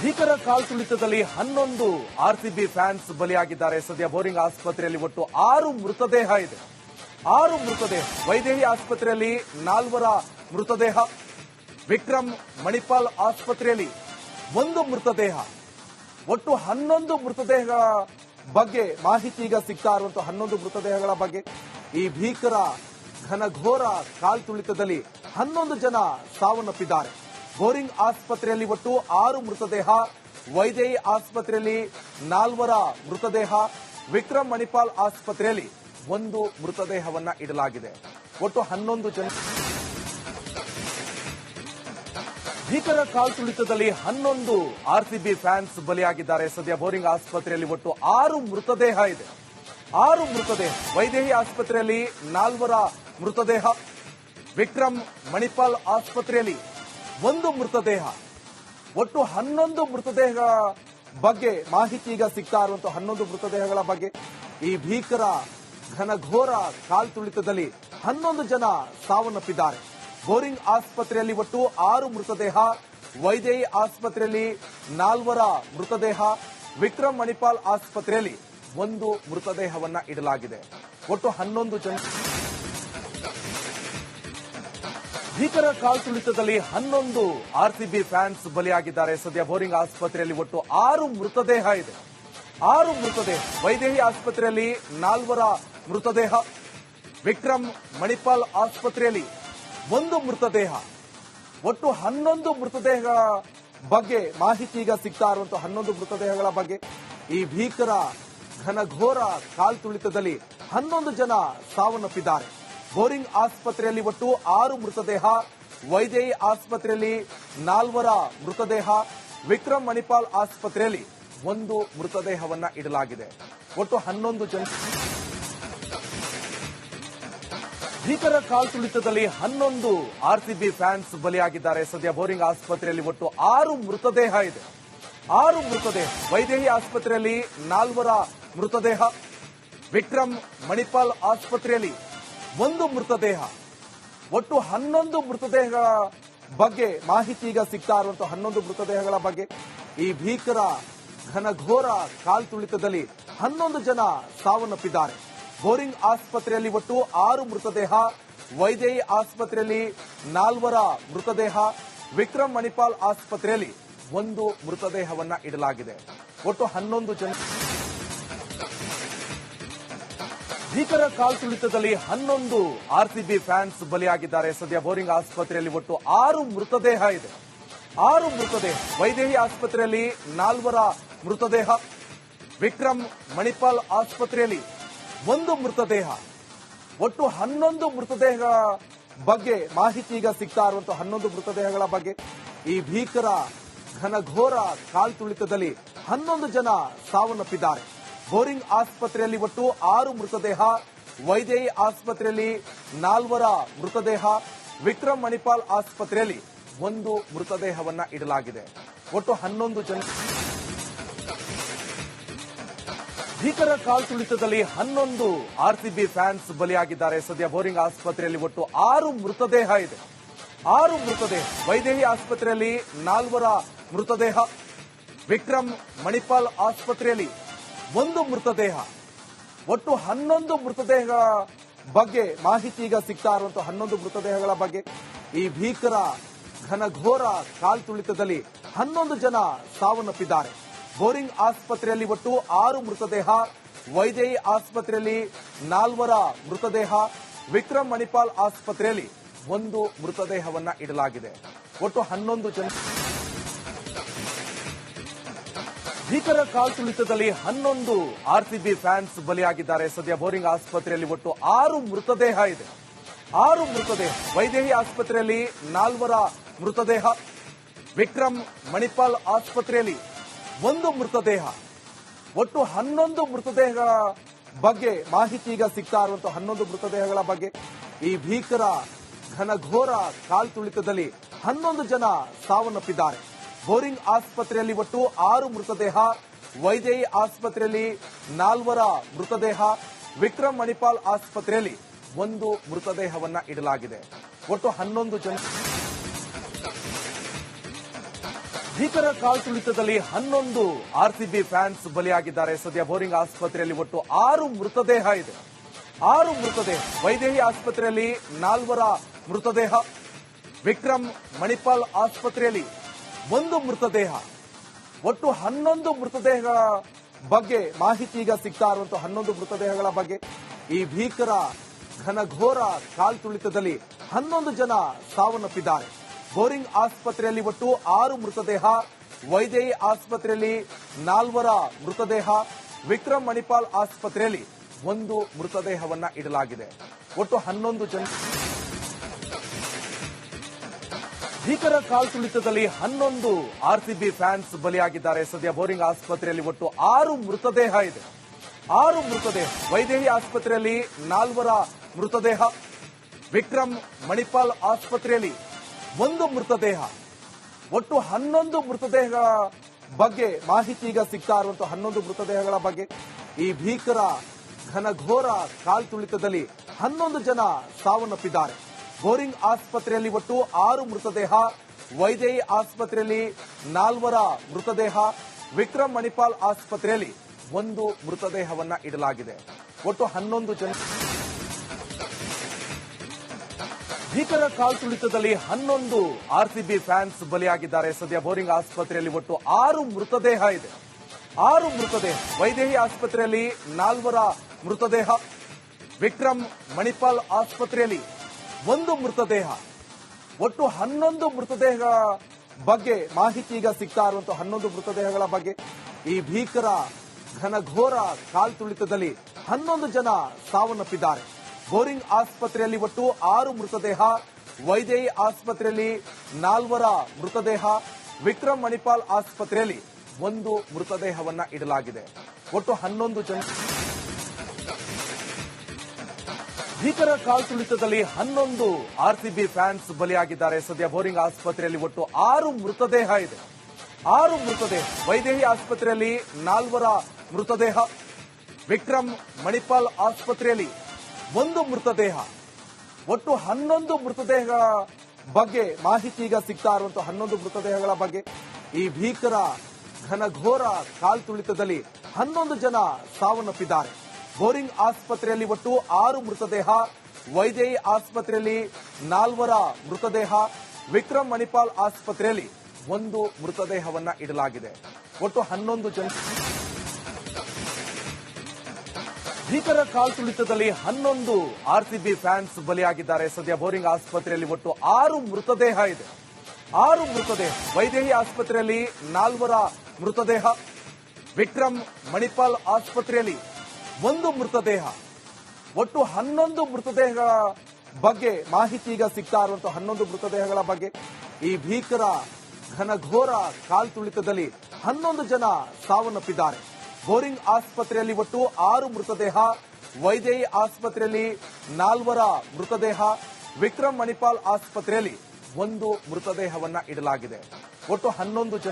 ಭೀಕರ ಕಾಲ್ತುಳಿತದಲ್ಲಿ ಹನ್ನೊಂದು RCB fans ಬಲಿಯಾಗಿದ್ದಾರೆ. ಸದ್ಯ ಬೋರಿಂಗ್ ಆಸ್ಪತ್ರೆಯಲ್ಲಿ ಒಟ್ಟು ಆರು ಮೃತದೇಹ ಇದೆ. ಆರು ಮೃತದೇಹ. ವೈದೇಹಿ ಆಸ್ಪತ್ರೆಯಲ್ಲಿ ನಾಲ್ವರ ಮೃತದೇಹ. ವಿಕ್ರಮ್ ಮಣಿಪಾಲ್ ಆಸ್ಪತ್ರೆಯಲ್ಲಿ ಒಂದು ಮೃತದೇಹ. ಒಟ್ಟು ಹನ್ನೊಂದು ಮೃತದೇಹಗಳ ಬಗ್ಗೆ ಮಾಹಿತಿ ಈಗ ಸಿಗ್ತಾ ಇರುವಂತಹ ಹನ್ನೊಂದು ಮೃತದೇಹಗಳ ಬಗ್ಗೆ. ಈ ಭೀಕರ ಘನಘೋರ ಕಾಲ್ತುಳಿತದಲ್ಲಿ ಹನ್ನೊಂದು ಜನ ಸಾವನ್ನಪ್ಪಿದ್ದಾರೆ. ಬೋರಿಂಗ್ ಆಸ್ಪತ್ರೆಯಲ್ಲಿ ಒಟ್ಟು ಆರು ಮೃತದೇಹ ವೈದೇಹಿ ಆಸ್ಪತ್ರೆಯಲ್ಲಿ ನಾಲ್ವರ ಮೃತದೇಹ, ವಿಕ್ರಮ್ ಮಣಿಪಾಲ್ ಆಸ್ಪತ್ರೆಯಲ್ಲಿ ಒಂದು ಮೃತದೇಹವನ್ನ ಇಡಲಾಗಿದೆ. ಒಟ್ಟು ಹನ್ನೊಂದು ಜನ ಭೀಕರ ಕಾಲ್ತುಳಿತದಲ್ಲಿ ಹನ್ನೊಂದು ಆರ್ಸಿಬಿ ಫ್ಯಾನ್ಸ್ ಬಲಿಯಾಗಿದ್ದಾರೆ. ಸದ್ಯ ಬೋರಿಂಗ್ ಆಸ್ಪತ್ರೆಯಲ್ಲಿ ಒಟ್ಟು ಆರು ಮೃತದೇಹ ಇದೆ. ಆರು ಮೃತದೇಹ ವೈದೇಹಿ ಆಸ್ಪತ್ರೆಯಲ್ಲಿ ನಾಲ್ವರ ಮೃತದೇಹ, ವಿಕ್ರಮ್ ಮಣಿಪಾಲ್ ಆಸ್ಪತ್ರೆಯಲ್ಲಿ ಒಂದು ಮೃತದೇಹ, ಒಟ್ಟು ಹನ್ನೊಂದು ಮೃತದೇಹಗಳ ಬಗ್ಗೆ ಮಾಹಿತಿ ಈಗ ಸಿಗ್ತಾ ಇರುವಂತಹ ಹನ್ನೊಂದು ಮೃತದೇಹಗಳ ಬಗ್ಗೆ. ಈ ಭೀಕರ, ಘನಘೋರ ಕಾಲ್ತುಳಿತದಲ್ಲಿ ಹನ್ನೊಂದು ಜನ ಸಾವನ್ನಪ್ಪಿದ್ದಾರೆ. ಬೋರಿಂಗ್ ಆಸ್ಪತ್ರೆಯಲ್ಲಿ ಒಟ್ಟು ಆರು ಮೃತದೇಹ, ವೈದೇಹಿ ಆಸ್ಪತ್ರೆಯಲ್ಲಿ ನಾಲ್ವರ ಮೃತದೇಹ, ವಿಕ್ರಮ್ ಮಣಿಪಾಲ್ ಆಸ್ಪತ್ರೆಯಲ್ಲಿ ಒಂದು ಮೃತದೇಹವನ್ನ ಇಡಲಾಗಿದೆ. ಒಟ್ಟು ಹನ್ನೊಂದು ಜನ ಭೀಕರ ಕಾಲ್ತುಳಿತದಲ್ಲಿ ಹನ್ನೊಂದು ಆರ್ಸಿಬಿ ಫ್ಯಾನ್ಸ್ ಬಲಿಯಾಗಿದ್ದಾರೆ. ಸದ್ಯ ಬೋರಿಂಗ್ ಆಸ್ಪತ್ರೆಯಲ್ಲಿ ಒಟ್ಟು ಆರು ಮೃತದೇಹ ಇದೆ. ಆರು ಮೃತದೇಹ. ವೈದೇಹಿ ಆಸ್ಪತ್ರೆಯಲ್ಲಿ ನಾಲ್ವರ ಮೃತದೇಹ. ವಿಕ್ರಮ್ ಮಣಿಪಾಲ್ ಆಸ್ಪತ್ರೆಯಲ್ಲಿ ಒಂದು ಮೃತದೇಹ. ಒಟ್ಟು ಹನ್ನೊಂದು ಮೃತದೇಹಗಳ ಬಗ್ಗೆ ಮಾಹಿತಿ ಈಗ ಸಿಗ್ತಾ ಇರುವಂತಹ ಹನ್ನೊಂದು ಮೃತದೇಹಗಳ ಬಗ್ಗೆ. ಈ ಭೀಕರ ಘನಘೋರ ಕಾಲ್ತುಳಿತದಲ್ಲಿ ಹನ್ನೊಂದು ಜನ ಸಾವನ್ನಪ್ಪಿದ್ದಾರೆ. ಬೋರಿಂಗ್ ಆಸ್ಪತ್ರೆಯಲ್ಲಿ ಒಟ್ಟು ಆರು ಮೃತದೇಹ ವೈದೇಹಿ ಆಸ್ಪತ್ರೆಯಲ್ಲಿ ನಾಲ್ವರ ಮೃತದೇಹ, ವಿಕ್ರಮ್ ಮಣಿಪಾಲ್ ಆಸ್ಪತ್ರೆಯಲ್ಲಿ ಒಂದು ಮೃತದೇಹವನ್ನ ಇಡಲಾಗಿದೆ. ಒಟ್ಟು ಹನ್ನೊಂದು ಜನ ಭೀಕರ ಕಾಲ್ತುಳಿತದಲ್ಲಿ ಹನ್ನೊಂದು ಆರ್ಸಿಬಿ ಫ್ಯಾನ್ಸ್ ಬಲಿಯಾಗಿದ್ದಾರೆ. ಸದ್ಯ ಬೋರಿಂಗ್ ಆಸ್ಪತ್ರೆಯಲ್ಲಿ ಒಟ್ಟು ಆರು ಮೃತದೇಹ ಇದೆ. ಆರು ಮೃತದೇಹ ವೈದೇಹಿ ಆಸ್ಪತ್ರೆಯಲ್ಲಿ ನಾಲ್ವರ ಮೃತದೇಹ, ವಿಕ್ರಮ್ ಮಣಿಪಾಲ್ ಆಸ್ಪತ್ರೆಯಲ್ಲಿ ಒಂದು ಮೃತದೇಹ. ಒಟ್ಟು ಹನ್ನೊಂದು ಮೃತದೇಹಗಳ ಬಗ್ಗೆ ಮಾಹಿತಿ ಈಗ ಸಿಗ್ತಾ ಇರುವಂತಹ ಹನ್ನೊಂದು ಮೃತದೇಹಗಳ ಬಗ್ಗೆ. ಈ ಭೀಕರ, ಘನಘೋರ ಕಾಲ್ತುಳಿತದಲ್ಲಿ ಹನ್ನೊಂದು ಜನ ಸಾವನ್ನಪ್ಪಿದ್ದಾರೆ. ಬೋರಿಂಗ್ ಆಸ್ಪತ್ರೆಯಲ್ಲಿ ಒಟ್ಟು ಆರು ಮೃತದೇಹ, ವೈದೇಯಿ ಆಸ್ಪತ್ರೆಯಲ್ಲಿ ನಾಲ್ವರ ಮೃತದೇಹ, ವಿಕ್ರಮ್ ಮಣಿಪಾಲ್ ಆಸ್ಪತ್ರೆಯಲ್ಲಿ ಒಂದು ಮೃತದೇಹವನ್ನ ಇಡಲಾಗಿದೆ. ಒಟ್ಟು ಹನ್ನೊಂದು ಜನ ಭೀಕರ ಕಾಲ್ತುಳಿತದಲ್ಲಿ ಹನ್ನೊಂದು ಆರ್ಸಿಬಿ ಫ್ಯಾನ್ಸ್ ಬಲಿಯಾಗಿದ್ದಾರೆ. ಸದ್ಯ ಬೋರಿಂಗ್ ಆಸ್ಪತ್ರೆಯಲ್ಲಿ ಒಟ್ಟು ಆರು ಮೃತದೇಹ ಇದೆ. ಆರು ಮೃತದೇಹ. ವೈದೇಹಿ ಆಸ್ಪತ್ರೆಯಲ್ಲಿ ನಾಲ್ವರ ಮೃತದೇಹ. ವಿಕ್ರಮ್ ಮಣಿಪಾಲ್ ಆಸ್ಪತ್ರೆಯಲ್ಲಿ ಒಂದು ಮೃತದೇಹ. ಒಟ್ಟು ಹನ್ನೊಂದು ಮೃತದೇಹಗಳ ಬಗ್ಗೆ ಮಾಹಿತಿ ಈಗ ಸಿಗ್ತಾ ಇರುವಂತಹ ಹನ್ನೊಂದು ಮೃತದೇಹಗಳ ಬಗ್ಗೆ. ಈ ಭೀಕರ ಘನಘೋರ ಕಾಲ್ತುಳಿತದಲ್ಲಿ ಹನ್ನೊಂದು ಜನ ಸಾವನ್ನಪ್ಪಿದ್ದಾರೆ. ಬೋರಿಂಗ್ ಆಸ್ಪತ್ರೆಯಲ್ಲಿ ಒಟ್ಟು ಆರು ಮೃತದೇಹ ವೈದೇಹಿ ಆಸ್ಪತ್ರೆಯಲ್ಲಿ ನಾಲ್ವರ ಮೃತದೇಹ, ವಿಕ್ರಮ್ ಮಣಿಪಾಲ್ ಆಸ್ಪತ್ರೆಯಲ್ಲಿ ಒಂದು ಮೃತದೇಹವನ್ನ ಇಡಲಾಗಿದೆ. ಒಟ್ಟು ಹನ್ನೊಂದು ಜನ ಭೀಕರ ಕಾಲ್ತುಳಿತದಲ್ಲಿ ಹನ್ನೊಂದು ಆರ್ಸಿಬಿ ಫ್ಯಾನ್ಸ್ ಬಲಿಯಾಗಿದ್ದಾರೆ. ಸದ್ಯ ಬೋರಿಂಗ್ ಆಸ್ಪತ್ರೆಯಲ್ಲಿ ಒಟ್ಟು ಆರು ಮೃತದೇಹ ಇದೆ. ಆರು ಮೃತದೇಹ ವೈದೇಹಿ ಆಸ್ಪತ್ರೆಯಲ್ಲಿ ನಾಲ್ವರ ಮೃತದೇಹ, ವಿಕ್ರಮ್ ಮಣಿಪಾಲ್ ಆಸ್ಪತ್ರೆಯಲ್ಲಿ ಒಂದು ಮೃತದೇಹ, ಒಟ್ಟು ಹನ್ನೊಂದು ಮೃತದೇಹಗಳ ಬಗ್ಗೆ ಮಾಹಿತಿ ಈಗ ಸಿಗ್ತಾ ಇರುವಂತಹ ಹನ್ನೊಂದು ಮೃತದೇಹಗಳ ಬಗ್ಗೆ. ಈ ಭೀಕರ, ಘನಘೋರ ಕಾಲ್ತುಳಿತದಲ್ಲಿ ಹನ್ನೊಂದು ಜನ ಸಾವನ್ನಪ್ಪಿದ್ದಾರೆ. ಬೋರಿಂಗ್ ಆಸ್ಪತ್ರೆಯಲ್ಲಿ ಒಟ್ಟು ಆರು ಮೃತದೇಹ, ವೈದೇಹಿ ಆಸ್ಪತ್ರೆಯಲ್ಲಿ ನಾಲ್ವರ ಮೃತದೇಹ, ವಿಕ್ರಮ್ ಮಣಿಪಾಲ್ ಆಸ್ಪತ್ರೆಯಲ್ಲಿ ಒಂದು ಮೃತದೇಹವನ್ನ ಇಡಲಾಗಿದೆ. ಒಟ್ಟು ಹನ್ನೊಂದು ಜನ ಭೀಕರ ಕಾಲ್ತುಳಿತದಲ್ಲಿ ಹನ್ನೊಂದು ಆರ್ಸಿಬಿ ಫ್ಯಾನ್ಸ್ ಬಲಿಯಾಗಿದ್ದಾರೆ. ಸದ್ಯ ಬೋರಿಂಗ್ ಆಸ್ಪತ್ರೆಯಲ್ಲಿ ಒಟ್ಟು ಆರು ಮೃತದೇಹ ಇದೆ. ಆರು ಮೃತದೇಹ. ವೈದೇಹಿ ಆಸ್ಪತ್ರೆಯಲ್ಲಿ ನಾಲ್ವರ ಮೃತದೇಹ. ವಿಕ್ರಮ್ ಮಣಿಪಾಲ್ ಆಸ್ಪತ್ರೆಯಲ್ಲಿ ಒಂದು ಮೃತದೇಹ. ಒಟ್ಟು ಹನ್ನೊಂದು ಮೃತದೇಹಗಳ ಬಗ್ಗೆ ಮಾಹಿತಿ ಈಗ ಸಿಗ್ತಾ ಇರುವಂತಹ ಹನ್ನೊಂದು ಮೃತದೇಹಗಳ ಬಗ್ಗೆ. ಈ ಭೀಕರ ಘನಘೋರ ಕಾಲ್ತುಳಿತದಲ್ಲಿ ಹನ್ನೊಂದು ಜನ ಸಾವನ್ನಪ್ಪಿದ್ದಾರೆ. ಬೋರಿಂಗ್ ಆಸ್ಪತ್ರೆಯಲ್ಲಿ ಒಟ್ಟು ಆರು ಮೃತದೇಹ ವೈದೇಹಿ ಆಸ್ಪತ್ರೆಯಲ್ಲಿ ನಾಲ್ವರ ಮೃತದೇಹ, ವಿಕ್ರಮ್ ಮಣಿಪಾಲ್ ಆಸ್ಪತ್ರೆಯಲ್ಲಿ ಒಂದು ಮೃತದೇಹವನ್ನ ಇಡಲಾಗಿದೆ. ಒಟ್ಟು ಹನ್ನೊಂದು ಜನ ಭೀಕರ ಕಾಲ್ತುಳಿತದಲ್ಲಿ ಹನ್ನೊಂದು ಆರ್ಸಿಬಿ ಫ್ಯಾನ್ಸ್ ಬಲಿಯಾಗಿದ್ದಾರೆ. ಸದ್ಯ ಬೋರಿಂಗ್ ಆಸ್ಪತ್ರೆಯಲ್ಲಿ ಒಟ್ಟು ಆರು ಮೃತದೇಹ ಇದೆ. ಆರು ಮೃತದೇಹ ವೈದೇಹಿ ಆಸ್ಪತ್ರೆಯಲ್ಲಿ ನಾಲ್ವರ ಮೃತದೇಹ, ವಿಕ್ರಮ್ ಮಣಿಪಾಲ್ ಆಸ್ಪತ್ರೆಯಲ್ಲಿ ಒಂದು ಮೃತದೇಹ, ಒಟ್ಟು ಹನ್ನೊಂದು ಮೃತದೇಹಗಳ ಬಗ್ಗೆ ಮಾಹಿತಿ ಈಗ ಸಿಗ್ತಾ ಇರುವಂತಹ ಹನ್ನೊಂದು ಮೃತದೇಹಗಳ ಬಗ್ಗೆ. ಈ ಭೀಕರ ಘನಘೋರ ಕಾಲ್ತುಳಿತದಲ್ಲಿ ಹನ್ನೊಂದು ಜನ ಸಾವನ್ನಪ್ಪಿದ್ದಾರೆ. ಬೋರಿಂಗ್ ಆಸ್ಪತ್ರೆಯಲ್ಲಿ ಒಟ್ಟು ಆರು ಮೃತದೇಹ, ವೈದೇಹಿ ಆಸ್ಪತ್ರೆಯಲ್ಲಿ ನಾಲ್ವರ ಮೃತದೇಹ, ವಿಕ್ರಮ್ ಮಣಿಪಾಲ್ ಆಸ್ಪತ್ರೆಯಲ್ಲಿ ಒಂದು ಮೃತದೇಹವನ್ನ ಇಡಲಾಗಿದೆ. ಒಟ್ಟು ಹನ್ನೊಂದು ಜನ ಭೀಕರ ಕಾಲ್ ತುಳಿತದಲ್ಲಿ ಹನ್ನೊಂದು ಆರ್ಸಿಬಿ ಫ್ಯಾನ್ಸ್ ಬಲಿಯಾಗಿದ್ದಾರೆ. ಸದ್ಯ ಬೋರಿಂಗ್ ಆಸ್ಪತ್ರೆಯಲ್ಲಿ ಒಟ್ಟು ಆರು ಮೃತದೇಹ ಇದೆ. ಆರು ಮೃತದೇಹ. ವೈದೇಹಿ ಆಸ್ಪತ್ರೆಯಲ್ಲಿ ನಾಲ್ವರ ಮೃತದೇಹ. ವಿಕ್ರಮ್ ಮಣಿಪಾಲ್ ಆಸ್ಪತ್ರೆಯಲ್ಲಿ ಒಂದು ಮೃತದೇಹ. ಒಟ್ಟು ಹನ್ನೊಂದು ಮೃತದೇಹಗಳ ಬಗ್ಗೆ ಮಾಹಿತಿ ಈಗ ಸಿಗ್ತಾ ಇರುವಂತಹ ಹನ್ನೊಂದು ಮೃತದೇಹಗಳ ಬಗ್ಗೆ. ಈ ಭೀಕರ ಘನಘೋರ ಕಾಲ್ತುಳಿತದಲ್ಲಿ ಹನ್ನೊಂದು ಜನ ಸಾವನ್ನಪ್ಪಿದ್ದಾರೆ. ಬೋರಿಂಗ್ ಆಸ್ಪತ್ರೆಯಲ್ಲಿ ಒಟ್ಟು ಆರು ಮೃತದೇಹ ವೈದೇಹಿ ಆಸ್ಪತ್ರೆಯಲ್ಲಿ ನಾಲ್ವರ ಮೃತದೇಹ, ವಿಕ್ರಮ್ ಮಣಿಪಾಲ್ ಆಸ್ಪತ್ರೆಯಲ್ಲಿ ಒಂದು ಮೃತದೇಹವನ್ನ ಇಡಲಾಗಿದೆ. ಒಟ್ಟು ಹನ್ನೊಂದು ಜನ ಭೀಕರ ಕಾಲ್ತುಳಿತದಲ್ಲಿ ಹನ್ನೊಂದು ಆರ್ಸಿಬಿ ಫ್ಯಾನ್ಸ್ ಬಲಿಯಾಗಿದ್ದಾರೆ. ಸದ್ಯ ಬೋರಿಂಗ್ ಆಸ್ಪತ್ರೆಯಲ್ಲಿ ಒಟ್ಟು ಆರು ಮೃತದೇಹ ಇದೆ. ಆರು ಮೃತದೇಹ ವೈದೇಹಿ ಆಸ್ಪತ್ರೆಯಲ್ಲಿ ನಾಲ್ವರ ಮೃತದೇಹ, ವಿಕ್ರಮ್ ಮಣಿಪಾಲ್ ಆಸ್ಪತ್ರೆಯಲ್ಲಿ ಒಂದು ಮೃತದೇಹ, ಒಟ್ಟು ಹನ್ನೊಂದು ಮೃತದೇಹಗಳ ಬಗ್ಗೆ ಮಾಹಿತಿ ಈಗ ಸಿಗ್ತಾ ಇರುವಂತಹ ಹನ್ನೊಂದು ಮೃತದೇಹಗಳ ಬಗ್ಗೆ. ಈ ಭೀಕರ ಘನಘೋರ ಕಾಲ್ತುಳಿತದಲ್ಲಿ ಹನ್ನೊಂದು ಜನ ಸಾವನ್ನಪ್ಪಿದ್ದಾರೆ. ಬೋರಿಂಗ್ ಆಸ್ಪತ್ರೆಯಲ್ಲಿ ಒಟ್ಟು ಆರು ಮೃತದೇಹ, ವೈದೇಹಿ ಆಸ್ಪತ್ರೆಯಲ್ಲಿ ನಾಲ್ವರ ಮೃತದೇಹ, ವಿಕ್ರಮ್ ಮಣಿಪಾಲ್ ಆಸ್ಪತ್ರೆಯಲ್ಲಿ ಒಂದು ಮೃತದೇಹವನ್ನ ಇಡಲಾಗಿದೆ. ಒಟ್ಟು ಹನ್ನೊಂದು ಜನ ಭೀಕರ ಕಾಲ್ತುಳಿತದಲ್ಲಿ ಹನ್ನೊಂದು ಆರ್ಸಿಬಿ ಫ್ಯಾನ್ಸ್ ಬಲಿಯಾಗಿದ್ದಾರೆ. ಸದ್ಯ ಬೋರಿಂಗ್ ಆಸ್ಪತ್ರೆಯಲ್ಲಿ ಒಟ್ಟು ಆರು ಮೃತದೇಹ ಇದೆ. ಆರು ಮೃತದೇಹ. ವೈದೇಹಿ ಆಸ್ಪತ್ರೆಯಲ್ಲಿ ನಾಲ್ವರ ಮೃತದೇಹ. ವಿಕ್ರಮ್ ಮಣಿಪಾಲ್ ಆಸ್ಪತ್ರೆಯಲ್ಲಿ ಒಂದು ಮೃತದೇಹ. ಒಟ್ಟು ಹನ್ನೊಂದು ಮೃತದೇಹಗಳ ಬಗ್ಗೆ ಮಾಹಿತಿ ಈಗ ಸಿಗ್ತಾ ಇರುವಂತಹ ಹನ್ನೊಂದು ಮೃತದೇಹಗಳ ಬಗ್ಗೆ. ಈ ಭೀಕರ ಘನಘೋರ ಕಾಲ್ತುಳಿತದಲ್ಲಿ ಹನ್ನೊಂದು ಜನ ಸಾವನ್ನಪ್ಪಿದ್ದಾರೆ. ಬೋರಿಂಗ್ ಆಸ್ಪತ್ರೆಯಲ್ಲಿ ಒಟ್ಟು ಆರು ಮೃತದೇಹ ವೈದೇಹಿ ಆಸ್ಪತ್ರೆಯಲ್ಲಿ ನಾಲ್ವರ ಮೃತದೇಹ, ವಿಕ್ರಮ್ ಮಣಿಪಾಲ್ ಆಸ್ಪತ್ರೆಯಲ್ಲಿ ಒಂದು ಮೃತದೇಹವನ್ನ ಇಡಲಾಗಿದೆ. ಒಟ್ಟು ಹನ್ನೊಂದು ಜನ ಭೀಕರ ಕಾಲ್ತುಳಿತದಲ್ಲಿ ಹನ್ನೊಂದು ಆರ್ಸಿಬಿ ಫ್ಯಾನ್ಸ್ ಬಲಿಯಾಗಿದ್ದಾರೆ. ಸದ್ಯ ಬೋರಿಂಗ್ ಆಸ್ಪತ್ರೆಯಲ್ಲಿ ಒಟ್ಟು ಆರು ಮೃತದೇಹ ಇದೆ. ಆರು ಮೃತದೇಹ ವೈದೇಹಿ ಆಸ್ಪತ್ರೆಯಲ್ಲಿ ನಾಲ್ವರ ಮೃತದೇಹ, ವಿಕ್ರಮ್ ಮಣಿಪಾಲ್ ಆಸ್ಪತ್ರೆಯಲ್ಲಿ ಒಂದು ಮೃತದೇಹ, ಒಟ್ಟು ಹನ್ನೊಂದು ಮೃತದೇಹಗಳ ಬಗ್ಗೆ ಮಾಹಿತಿ ಈಗ ಸಿಗ್ತಾ ಇರುವಂತಹ ಹನ್ನೊಂದು ಮೃತದೇಹಗಳ ಬಗ್ಗೆ. ಈ ಭೀಕರ ಘನಘೋರ ಕಾಲ್ತುಳಿತದಲ್ಲಿ ಹನ್ನೊಂದು ಜನ ಸಾವನ್ನಪ್ಪಿದ್ದಾರೆ. ಬೋರಿಂಗ್ ಆಸ್ಪತ್ರೆಯಲ್ಲಿ ಒಟ್ಟು ಆರು ಮೃತದೇಹ, ವೈದೇಹಿ ಆಸ್ಪತ್ರೆಯಲ್ಲಿ ನಾಲ್ವರ ಮೃತದೇಹ, ವಿಕ್ರಮ್ ಮಣಿಪಾಲ್ ಆಸ್ಪತ್ರೆಯಲ್ಲಿ ಒಂದು ಮೃತದೇಹವನ್ನ ಇಡಲಾಗಿದೆ. ಒಟ್ಟು ಹನ್ನೊಂದು ಜನ